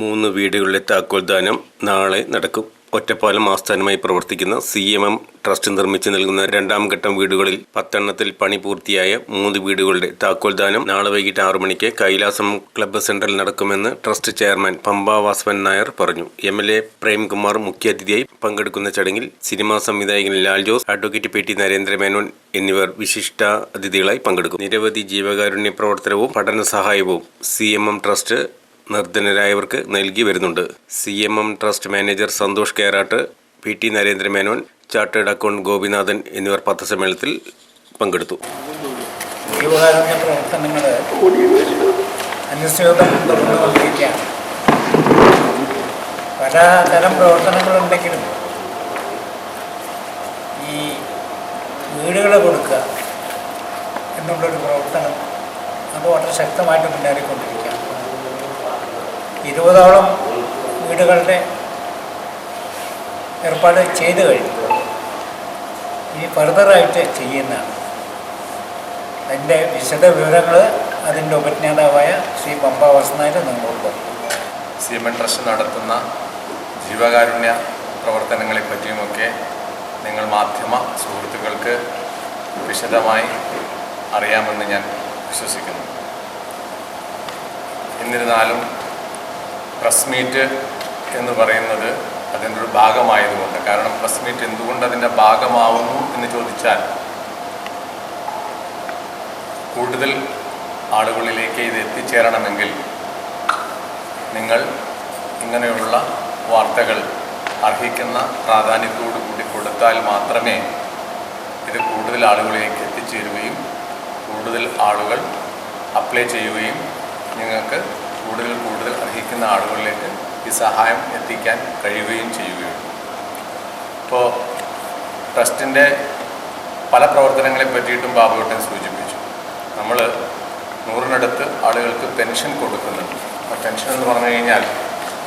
മൂന്ന് വീടുകളിലെ താക്കോൽദാനം നാളെ നടക്കും. ഒറ്റപ്പാലം ആസ്ഥാനമായി പ്രവർത്തിക്കുന്ന സി എം എം ട്രസ്റ്റ് നിർമ്മിച്ചു നൽകുന്ന രണ്ടാം ഘട്ടം വീടുകളിൽ പത്തെണ്ണത്തിൽ പണി പൂർത്തിയായ മൂന്ന് വീടുകളുടെ താക്കോൽദാനം നാളെ വൈകിട്ട് ആറു മണിക്ക് കൈലാസം ക്ലബ്ബ് സെന്ററിൽ നടക്കുമെന്ന് ട്രസ്റ്റ് ചെയർമാൻ പമ്പ വാസവൻ നായർ പറഞ്ഞു. എം എൽ എ പ്രേംകുമാർ മുഖ്യാതിഥിയായി പങ്കെടുക്കുന്ന ചടങ്ങിൽ സിനിമാ സംവിധായകൻ Lal Jose advocate P T Narendramenon എന്നിവർ വിശിഷ്ട അതിഥികളായി പങ്കെടുക്കും. നിരവധി ജീവകാരുണ്യ പ്രവർത്തനവും പഠന സഹായവും സി എം എം ട്രസ്റ്റ് നിർധനരായവർക്ക് നൽകി വരുന്നുണ്ട്. C M M trust manager Santhosh Kerat P T Narendramenon chartered account Gopinathan എന്നിവർ പത്രസമ്മേളനത്തിൽ പങ്കെടുത്തു. ജീവകാരുണ്യ പ്രവർത്തനങ്ങൾ അനുസ്യൂതം തുടർന്നുകൊണ്ടിരിക്കുകയാണ് പല തരം പ്രവർത്തനങ്ങളുണ്ടെങ്കിലും ഈ വീടുകൾ കൊടുക്കുക എന്നുള്ളൊരു പ്രവർത്തനം അത് വളരെ ശക്തമായിട്ട് മുന്നേറിക്കൊണ്ടിരിക്കുകയാണ്. ഇരുപതോളം വീടുകളുടെ ഏർപ്പാട് ചെയ്തു കഴിഞ്ഞു. ഇനി ഫർദറായിട്ട് ചെയ്യുന്നതാണ്. അതിന്റെ വിശദ വിവരങ്ങൾ അതിന്റെ ഉപജ്ഞാതാവായ ശ്രീ പമ്പ വസനായിട്ട് നിങ്ങളോട് സി എം ട്രസ്റ്റ് നടത്തുന്ന ജീവകാരുണ്യ പ്രവർത്തനങ്ങളെ പറ്റിയുമൊക്കെ നിങ്ങൾ മാധ്യമ സുഹൃത്തുക്കൾക്ക് വിശദമായി അറിയാമെന്ന് ഞാൻ വിശ്വസിക്കുന്നു. എന്നിരുന്നാലും പ്രസ് മീറ്റ് എന്ന് പറയുന്നത് അതിന്റെ ഒരു ഭാഗമായതുകൊണ്ട്. കാരണം പ്രസ് മീറ്റ് എന്തുകൊണ്ട് അതിന്റെ ഭാഗമാവുന്നു എന്ന് ചോദിച്ചാൽ കൂടുതൽ ആളുകളിലേക്ക് ഇത് എത്തിച്ചേരണമെങ്കിൽ നിങ്ങൾ ഇങ്ങനെയുള്ള വാർത്തകൾ അർഹിക്കുന്ന പ്രാധാന്യത്തോടു കൂടി കൊടുത്താൽ മാത്രമേ ഇത് കൂടുതൽ ആളുകളിലേക്ക് എത്തിച്ചേരുകയും കൂടുതൽ ആളുകൾ അപ്ലൈ ചെയ്യുകയും നിങ്ങൾക്ക് കൂടുതൽ അർഹിക്കുന്ന ആളുകളിലേക്ക് ഈ സഹായം എത്തിക്കാൻ കഴിയുകയും ചെയ്യുകയുള്ളൂ. ഇപ്പോൾ ട്രസ്റ്റിന്റെ പല പ്രവർത്തനങ്ങളെ പറ്റിയിട്ടും ബാബുവേട്ടൻ സൂചിപ്പിച്ചു. നമ്മൾ നൂറിനടുത്ത് ആളുകൾക്ക് പെൻഷൻ കൊടുക്കുന്നുണ്ട്. ആ പെൻഷൻ എന്ന് പറഞ്ഞു കഴിഞ്ഞാൽ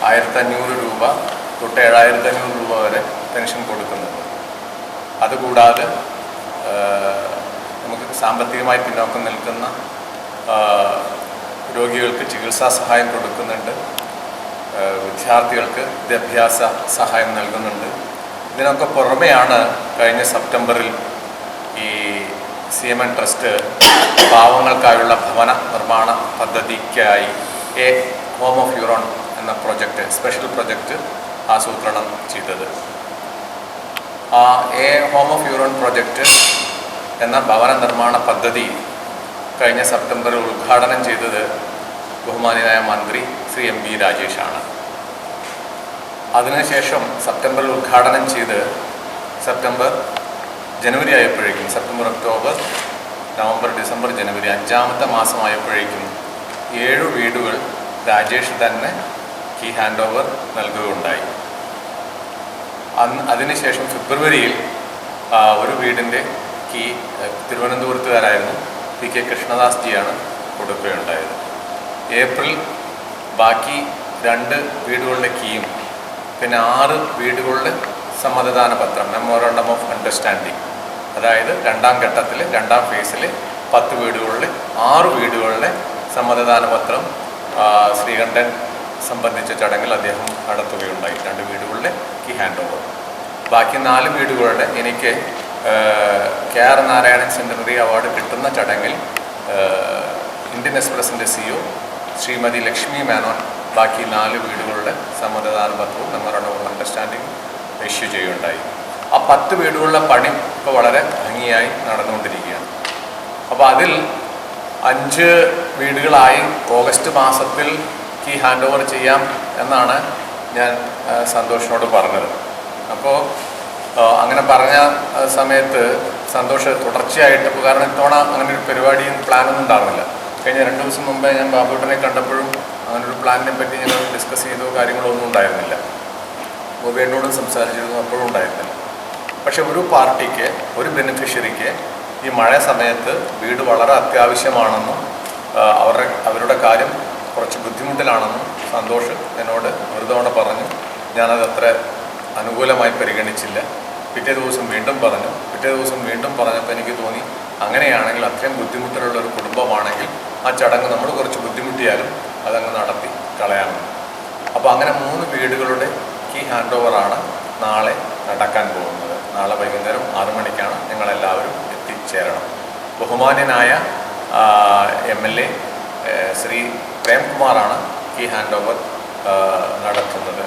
ആയിരത്തഞ്ഞൂറ് രൂപ തൊട്ട് ഏഴായിരത്തഞ്ഞൂറ് രൂപ വരെ പെൻഷൻ കൊടുക്കുന്നുണ്ട്. അതുകൂടാതെ നമുക്ക് സാമ്പത്തികമായി പിന്നോക്കം നിൽക്കുന്ന രോഗികൾക്ക് ചികിത്സാ സഹായം കൊടുക്കുന്നുണ്ട്. വിദ്യാർത്ഥികൾക്ക് വിദ്യാഭ്യാസ സഹായം നൽകുന്നുണ്ട്. ഇതിനൊക്കെ പുറമെയാണ് കഴിഞ്ഞ സെപ്റ്റംബറിൽ ഈ സി എം എൻ ട്രസ്റ്റ് പാവങ്ങൾക്കായുള്ള ഭവന നിർമ്മാണ പദ്ധതിക്കായി a home of your own എന്ന പ്രൊജക്റ്റ് സ്പെഷ്യൽ പ്രൊജക്റ്റ് ആസൂത്രണം ചെയ്തത്. ആ a home of your own project എന്ന ഭവന നിർമ്മാണ പദ്ധതി കഴിഞ്ഞ സെപ്റ്റംബറിൽ ഉദ്ഘാടനം ചെയ്തത് ബഹുമാനിയായ മന്ത്രി ശ്രീ എം വി രാജേഷാണ്. അതിനുശേഷം സെപ്റ്റംബറിൽ ഉദ്ഘാടനം ചെയ്ത് സെപ്റ്റംബർ ജനുവരി ആയപ്പോഴേക്കും സെപ്റ്റംബർ ഒക്ടോബർ നവംബർ ഡിസംബർ ജനുവരി അഞ്ചാമത്തെ മാസമായപ്പോഴേക്കും ഏഴ് വീടുകൾ രാജേഷ് തന്നെ കീ ഹാൻഡ് ഓവർ നൽകുകയുണ്ടായി. അന്ന് അതിനുശേഷം ഫെബ്രുവരിയിൽ ഒരു വീടിന്റെ കീ തിരുവനന്തപുരത്തുകാരായിരുന്നു പി കെ കൃഷ്ണദാസ് ജിയാണ് കൊടുക്കുകയുണ്ടായത്. ഏപ്രിൽ ബാക്കി രണ്ട് വീടുകളുടെ കീയും പിന്നെ ആറ് വീടുകളുടെ സമ്മതിദാന പത്രം മെമ്മോറണ്ടം ഓഫ് അണ്ടർസ്റ്റാൻഡിങ് അതായത് രണ്ടാം ഘട്ടത്തിൽ രണ്ടാം ഫേസിൽ പത്ത് വീടുകളിൽ ആറ് വീടുകളുടെ സമ്മതിദാന പത്രം ശ്രീകണ്ഠൻ സംബന്ധിച്ച ചടങ്ങിൽ അദ്ദേഹം നടത്തുകയുണ്ടായി. രണ്ട് വീടുകളിലെ കീ ഹാൻഡ് ഓവർ ബാക്കി നാല് വീടുകളുടെ എനിക്ക് K R Narayanan centenary award കിട്ടുന്ന ചടങ്ങിൽ ഇന്ത്യൻ എക്സ്പ്രസിന്റെ സിഒ ശ്രീമതി ലക്ഷ്മി മേനോൻ ബാക്കി നാല് വീടുകളുടെ സമ്മതിദാന പത്രവും മെമ്മോറണ്ടം ഓഫ് അണ്ടർസ്റ്റാൻഡിങ് ഇഷ്യൂ ചെയ്യുകയുണ്ടായി. ആ പത്ത് വീടുകളുടെ പണി ഇപ്പോൾ വളരെ ഭംഗിയായി നടന്നുകൊണ്ടിരിക്കുകയാണ്. അപ്പോൾ അതിൽ അഞ്ച് വീടുകളായി ഓഗസ്റ്റ് മാസത്തിൽ കീ ഹാൻഡ് ഓവർ ചെയ്യാം എന്നാണ് ഞാൻ സന്തോഷിനോട് പറഞ്ഞത്. അപ്പോൾ അങ്ങനെ പറഞ്ഞ സമയത്ത് സന്തോഷ് തുടർച്ചയായിട്ട് കാരണം ഇത്തവണ അങ്ങനെ ഒരു പരിപാടിയും പ്ലാനൊന്നും ഉണ്ടായിരുന്നില്ല. കഴിഞ്ഞ രണ്ട് ദിവസം മുമ്പേ ഞാൻ ബാബുട്ടനെ കണ്ടപ്പോഴും അങ്ങനെ ഒരു പ്ലാനിനെ പറ്റി ഞങ്ങൾ ഡിസ്കസ് ചെയ്തോ കാര്യങ്ങളോ ഒന്നും ഉണ്ടായിരുന്നില്ല. ഗോപിയേട്ടനോടും സംസാരിച്ചിരുന്നു അപ്പോഴും ഉണ്ടായിരുന്നില്ല. പക്ഷെ ഒരു പാർട്ടിക്ക് ഒരു ബെനിഫിഷ്യറിക്ക് ഈ മഴ സമയത്ത് വീട് വളരെ അത്യാവശ്യമാണെന്നും അവരുടെ അവരുടെ കാര്യം കുറച്ച് ബുദ്ധിമുട്ടിലാണെന്നും സന്തോഷ് എന്നോട് ഒരു തവണ പറഞ്ഞു. ഞാനത് അത്ര അനുകൂലമായി പരിഗണിച്ചില്ല. പിറ്റേ ദിവസം വീണ്ടും പറഞ്ഞു. പിറ്റേ ദിവസം വീണ്ടും പറഞ്ഞപ്പോൾ എനിക്ക് തോന്നി അങ്ങനെയാണെങ്കിൽ അത്രയും ബുദ്ധിമുട്ടുള്ള ഒരു കുടുംബമാണെങ്കിൽ ആ ചടങ്ങ് നമ്മൾ കുറച്ച് ബുദ്ധിമുട്ടിയാലും അതങ്ങ് നടത്തി കളയാമെന്ന്. അപ്പോൾ അങ്ങനെ മൂന്ന് വീടുകളുടെ കീ ഹാൻഡ് ഓവറാണ് നാളെ നടക്കാൻ പോകുന്നത്. നാളെ വൈകുന്നേരം ആറു മണിക്കാണ് നിങ്ങളെല്ലാവരും എത്തിച്ചേരണം. ബഹുമാന്യനായ എം എൽ എ ശ്രീ പ്രേംകുമാറാണ് കീ ഹാൻഡ് ഓവർ നടത്തുന്നത്.